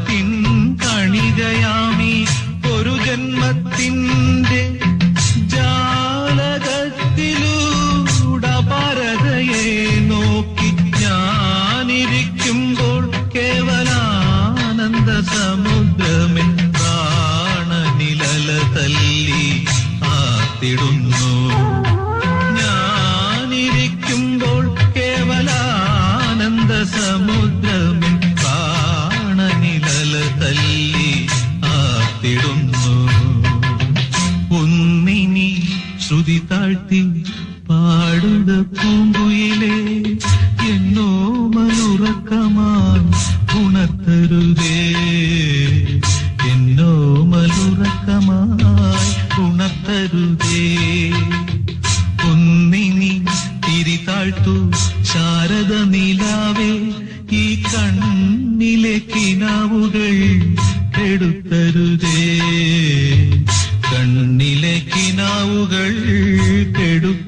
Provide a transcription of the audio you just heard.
കാലത്തിൻ കണികയാമി ഒരു ജന്മത്തിന്റെ ജാലകത്തിലൂടെ നോക്കി ഞാനിരിക്കുമ്പോൾ കേവലാനന്ദ സമുദ്രമിൻ പ്രാണനിലല തല്ലി ആത്തിടുന്നു ഞാനിരിക്കുമ്പോൾ കേവലാനന്ദ ആത്തിടുന്നു ഒന്നിനി ശ്രുതി താഴ്ത്തി പാടുക പൂങ്കുയിലേ എന്നോ മനുറക്കമായി ഉണർത്തരുതേ. എന്നോ മനുറക്കമായി ഉണർത്തരുതേ. ഒന്നിനി തിരി താഴ്ത്തു ശാരദ നിലാവേ ഈ കണ്ണിലെ കിനാവുകൾ കെടുത്തരുതേ കണ്ണിലെ കിനാവുകൾ കെടുത്ത